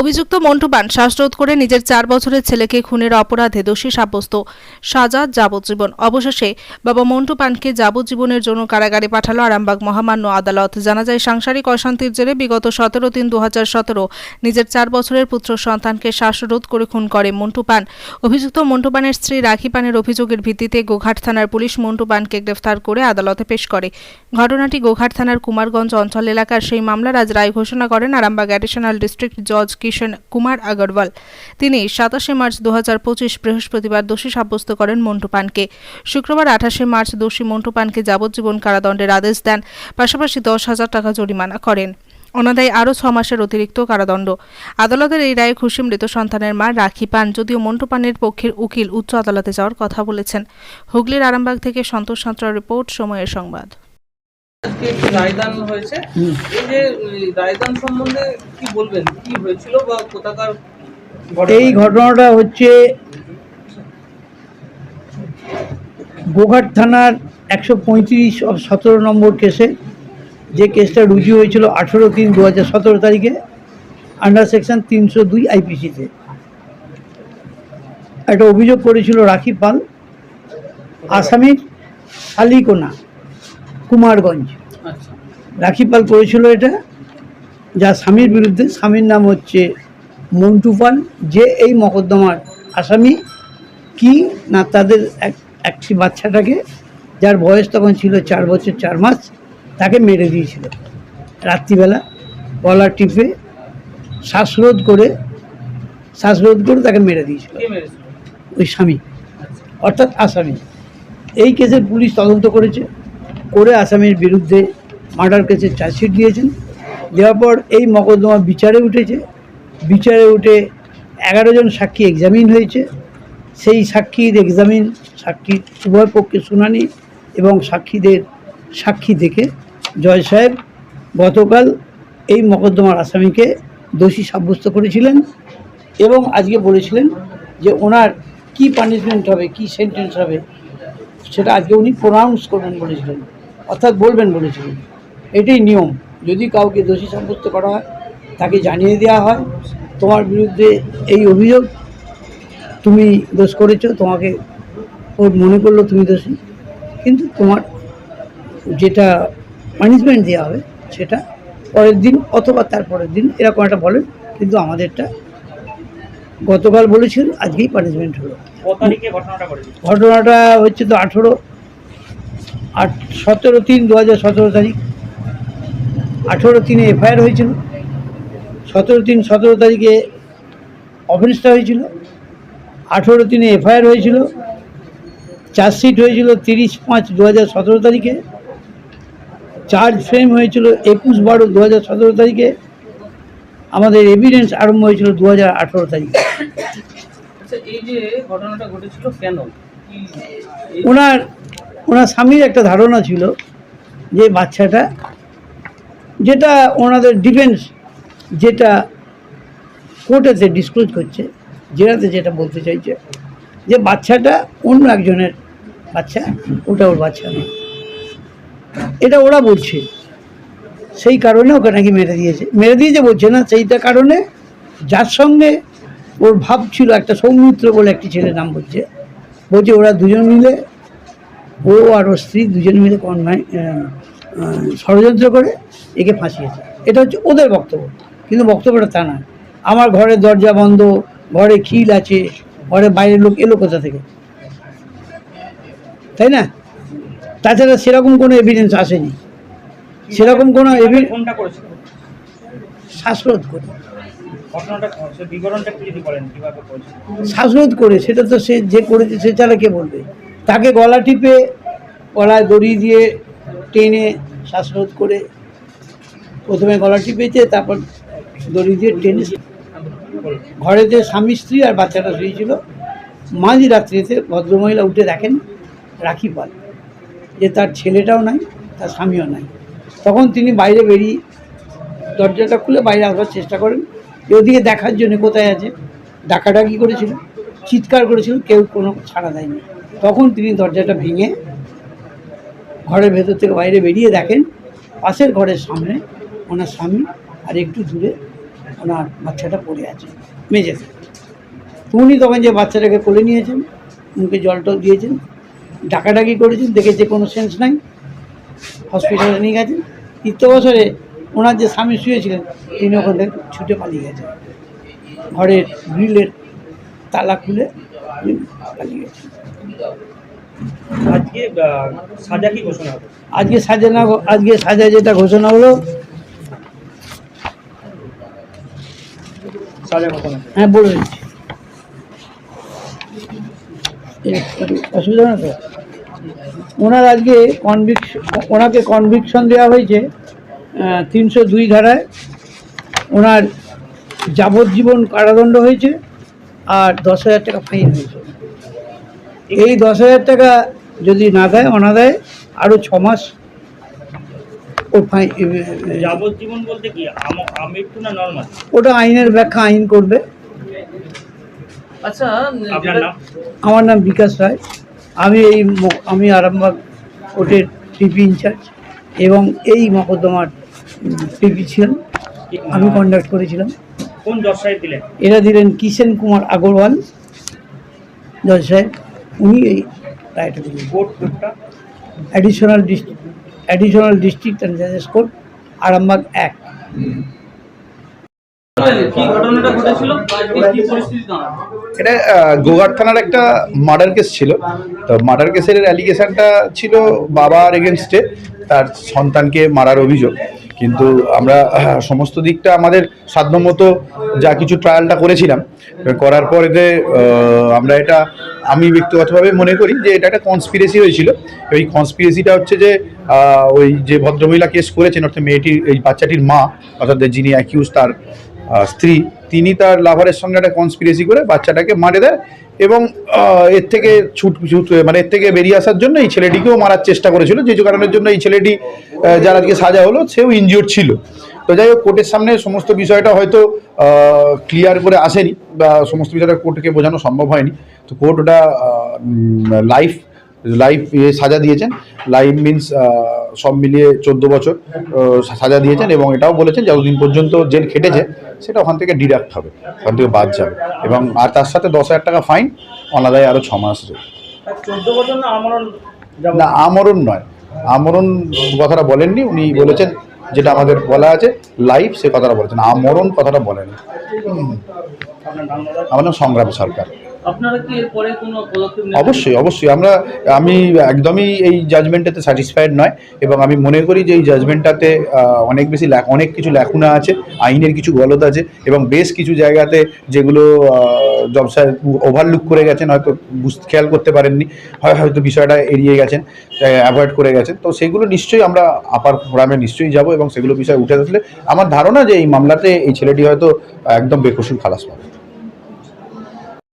অভিযুক্ত মন্টু পান শ্বাসরোধ করে নিজের চার বছরের ছেলেকে খুনের অপরাধে দোষী সাব্যস্ত সাজা যাবজ্জীবন। অবশেষে বাবা মন্টু পানকে যাবজ্জীবনের জন্য কারাগারে পাঠালো আরামবাগ মহামান্য আদালত। জানা যায়, সাংসারিক অশান্তির জেরে বিগত সতেরো তিন দু নিজের চার বছরের পুত্র সন্তানকে শ্বাসরোধ করে খুন করে মন্টু পান। অভিযুক্ত মন্টু পানের স্ত্রী রাখি পানের অভিযোগের ভিত্তিতে গোঘাট থানার পুলিশ মন্টু পানকে গ্রেফতার করে আদালতে পেশ করে। ঘটনাটি গোঘাট থানার কুমারগঞ্জ অঞ্চল এলাকার সেই মামলার আজ রায় ঘোষণা করেন আরামবাগ অ্যাডিশনাল ডিস্ট্রিক্ট জজ কিষণ কুমার আগরওয়াল। তিনি সাতাশে মার্চ দু হাজার পঁচিশ বৃহস্পতিবার দোষী সাব্যস্ত করেন মন্টু পানকে। শুক্রবার আঠাশে মার্চ দোষী মন্টু পানকে যাবজ্জীবন কারাদণ্ডের আদেশ দেন, পাশাপাশি দশ হাজার টাকা জরিমানা করেন। অনাদায় আরও ছ মাসের অতিরিক্ত কারাদণ্ড। আদালতের এই রায়ে খুশি মৃত সন্তানের মা রাখি পান, যদিও মন্টু পানের পক্ষের উকিল উচ্চ আদালতে যাওয়ার কথা বলেছেন। হুগলির আরামবাগ থেকে সন্তোষ সাঁতরা রিপোর্ট, সময়ের সংবাদ। হয়েছে। এই সম্বন্ধে কি বলবেন? কি হয়েছিল বা এই ঘটনাটা হচ্ছে গোঘাট থানার একশো পঁয়ত্রিশ সতেরো নম্বর কেসে। যে কেসটা রুজু হয়েছিল আঠেরো তিন দু হাজার সতেরো তারিখে আন্ডার সেকশন তিনশো দুই আইপিসিতে একটা অভিযোগ করেছিল রাখি পাল, আসামির শালিকোনা কুমারগঞ্জ। আচ্ছা। রাখি করেছিল এটা যা স্বামীর বিরুদ্ধে স্বামীর নাম হচ্ছে মন্টু পাল যে এই মকদ্দমার আসামি কি না তাদের এক একটি বাচ্চাটাকে যার বয়স তখন ছিল চার বছর চার মাস তাকে মেরে দিয়েছিল। রাত্রিবেলা গলা টিপে শ্বাসরোধ করে শ্বাসরোধ করে তাকে মেরে দিয়েছিল। ওই স্বামী অর্থাৎ আসামি। এই কেসের পুলিশ তদন্ত করেছে। করে আসামির বিরুদ্ধে মার্ডার কেসে চার্জশিট দিয়েছেন। দেওয়ার পর এই মকদ্দমা বিচারে উঠেছে। বিচারে উঠে এগারো জন সাক্ষী এক্সামিন হয়েছে। সেই সাক্ষীর এক্সামিন সাক্ষীর উভয় পক্ষে শুনানি এবং সাক্ষীদের সাক্ষী দেখে জয় সাহেব গতকাল এই মকদ্দমার আসামিকে দোষী সাব্যস্ত করেছিলেন এবং আজকে বলেছিলেন যে ওনার কি পানিশমেন্ট হবে, কি সেন্টেন্স হবে, সেটা আজকে উনি প্রোনাউন্স করবেন বলেছিলেন। অর্থাৎ বলবেন বলেছিলেন। এটাই নিয়ম। যদি কাউকে দোষী সাব্যস্ত করা হয় তাকে জানিয়ে দেওয়া হয় তোমার বিরুদ্ধে এই অভিযোগ তুমি দোষ করেছ তোমাকে ওর মনে করল তুমি দোষী। কিন্তু তোমার যেটা পানিশমেন্ট দেওয়া হবে সেটা পরের দিন অথবা তার পরের দিন এরকম একটা বলেন কিন্তু আমাদেরটা গতকাল বলেছিলেন আজকেই পানিশমেন্ট হলো। ঘটনাটা হচ্ছে তো আঠেরো আট সতেরো তিন দু হাজার সতেরো তারিখ। আঠেরো তিনে এফআইআর হয়েছিল। সতেরো তিন সতেরো তারিখে অফেন্সটা হয়েছিল। আঠেরো তিনে এফআইআর হয়েছিল। চার্জশিট হয়েছিল তিরিশ পাঁচ দু হাজার সতেরো তারিখে। চার্জ ফ্রেম হয়েছিল একুশ বারো দু হাজার সতেরো তারিখে। আমাদের এভিডেন্স আরম্ভ হয়েছিল দু হাজার আঠেরো তারিখে। আচ্ছা এই যে ঘটনাটা ঘটেছিল কেন? ওনার ওনার স্বামীর একটা ধারণা ছিল যে বাচ্চাটা যেটা ওনাদের ডিফেন্স যেটা কোর্টেতে ডিসক্লোজ করছে জেরাতে যেটা বলতে চাইছে, যে বাচ্চাটা অন্য একজনের বাচ্চা, ওটা ওর বাচ্চা না এটা ওরা বলছে। সেই কারণে ওকে নাকি মেরে দিয়েছে। মেরে দিয়েছে বলছে না, সেইটা কারণে যার সঙ্গে ওর ভাব ছিল একটা সৌমিত্র বলে একটি ছেলের নাম বলছে বলছে ওরা দুজন মিলে ও আর ওর স্ত্রী দুজন মিলে কনভাই ষড়যন্ত্র করে একে ফাঁসিয়েছে। এটা হচ্ছে ওদের বক্তব্য কিন্তু বক্তব্যটা তা না। আমার ঘরের দরজা বন্ধ ঘরে খিল আছে ঘরে বাইরের লোক এলো কোথা থেকে? তাই না? তাছাড়া সেরকম কোনো এভিডেন্স আসেনি। সেরকম কোনো শ্বাসরোধ করে। শ্বাসরোধ করে সেটা তো সে যে করেছে সে ছাড়া কে বলবে। তাকে গলা টিপে গলায় দড়ি দিয়ে টেনে শ্বাসরোধ করে প্রথমে গলা টিপেছে, তারপর দড়ি দিয়ে টেনে। ঘরেতে স্বামী স্ত্রী আর বাচ্চাটা শুয়েছিল, মাঝ রাত্রিতে ভদ্রমহিলা উঠে দেখেন রাখি পাল, যে তার ছেলেটাও নাই, তার স্বামীও নাই তখন তিনি বাইরে বেরিয়ে দরজাটা খুলে বাইরে আসবার চেষ্টা করেন ওদিকে দেখার জন্য কোথায় আছে, ডাকাডাকি করেছিল, চিৎকার করেছিল, কেউ কোনো ছাড়া দেয়নি তখন তিনি দরজাটা ভেঙে ঘরের ভেতর থেকে বাইরে বেরিয়ে দেখেন পাশের ঘরের সামনে ওনার স্বামী আর একটু দূরে ওনার বাচ্চাটা পড়ে আছে, মেঝেতে। উনি তখন যে বাচ্চাটাকে কোলে নিয়েছেন, মুখে জল টল দিয়েছেন, ডাকাডাকি করেছেন দেখেছে কোনো সেন্স নাই, হসপিটালে নিয়ে গেছেন। তৃতীয় বছরে ওনার যে স্বামী শুয়েছিলেন, তিনি ওখান থেকে ছুটে পালিয়ে গেছেন। ঘরের গ্রিলের তালা খুলে পালিয়ে গেছেন। আজকে সাজা কি ঘোষণা হবে আজকে সাজা না আজকে সাজা যেটা ঘোষণা হলো সাজা ঘোষণা হ্যাঁ বলে দিচ্ছি। অসুবিধা না তো? ওনার আজকে কনভিকশন ওনাকে কনভিকশন দেওয়া হয়েছে তিনশো দুই ধারায়। ওনার যাবজ্জীবন কারাদণ্ড হয়েছে আর দশ হাজার টাকা ফাইন হয়েছে। এই দশ হাজার টাকা যদি না দেয় অনা দেয় আরও ছ মাস যাবজ্জীবন বলতে কি আমৃত্যু না নর্মাল ওটা আইনের ব্যাখ্যা আইন করবে। আচ্ছা আমার নাম বিকাশ রায়। আমি এই আমি আরামবাগ কোর্টের পিপি ইনচার্জ এবং এই মকদ্দমার পিপি ছিলাম। কি- আমি কন্ডাক্ট করেছিলাম। কোন জজ সাহেব দিলেন? এরা দিলেন কিষেন কুমার আগরওয়াল। জজ সাহেব। উনি এই রায়টা দিলেন। Court কোর্টটা additional district additional district and জাজেস court Arambagh এক। কি ঘটনাটা ঘটেছিল? কি পরিস্থিতি দাঁড়াল এটা গোঘাট থানার একটা মার্ডার কেস ছিল। তো মার্ডার কেসের অ্যালিগেশনটা ছিল বাবার এগেনস্টে তার সন্তানকে মারার অভিযোগ। কিন্তু আমরা সমস্ত দিকটা আমাদের সাধ্যমতো যা কিছু ট্রায়ালটা করেছিলাম করার পর এতে আমরা এটা আমি ব্যক্তিগতভাবে মনে করি যে এটা একটা কনস্পিরেসি হয়েছিল। এই কনস্পিরেসিটা হচ্ছে যে ওই যে ভদ্রমহিলা কেস করেছেন, অর্থাৎ মেয়েটির, এই বাচ্চাটির মা, অর্থাৎ যিনি অ্যাকিউজ তার স্ত্রী, তিনি তার লাভারের সঙ্গে একটা কনস্পিরেসি করে বাচ্চাটাকে মারে দেয় এবং এর থেকে ছুট ছুট মানে এর থেকে বেরিয়ে আসার জন্য এই ছেলেটিকেও মারার চেষ্টা করেছিল। যে কারণের জন্য এই ছেলেটি যার আজকে সাজা হলো, সেও ইনজিওর ছিল। তো যাই হোক কোর্টের সামনে সমস্ত বিষয়টা হয়তো ক্লিয়ার করে আসেনি বা সমস্ত বিষয়টা কোর্টকে বোঝানো সম্ভব হয়নি। তো কোর্ট ওটা লাইফ লাইফ সাজা দিয়েছেন। লাইফ মিনস সব মিলিয়ে চোদ্দ বছর সাজা দিয়েছেন এবং এটাও বলেছেন যতদিন পর্যন্ত জেল খেটেছে। সেটা ওখান থেকে ডিডাক্ট হবে ওখান থেকে বাদ যাবে। এবং আর তার সাথে দশ হাজার টাকা ফাইন অনাদায় আরও ছ মাস যাবে না আমরণ নয়। আমরণ কথাটা বলেননি উনি বলেছেন যেটা আমাদের বলা আছে লাইফ সে কথাটা বলেছেন। আমরণ কথাটা বলেন। আমার নাম সংগ্রাম সরকার। অবশ্যই অবশ্যই। আমরা, আমি একদমই এই জাজমেন্টটাতে স্যাটিসফাইড নয় এবং আমি মনে করি যে এই জাজমেন্টটাতে অনেক বেশি অনেক কিছু ল্যাকুনা আছে, আইনের কিছু গলত আছে এবং বেশ কিছু জায়গাতে যেগুলো জব ওভারলুক করে গেছেন, হয়তো খেয়াল করতে পারেননি, হয় হয়তো বিষয়টা এড়িয়ে গেছেন অ্যাভয়েড করে গেছেন। তো সেগুলো নিশ্চয়ই আমরা আপার ফোরামে নিশ্চয়ই যাব এবং সেগুলো বিষয় উঠে আসলে আমার ধারণা যে এই মামলাতে এই ছেলেটি হয়তো একদম বেকসুর খালাস পাবে।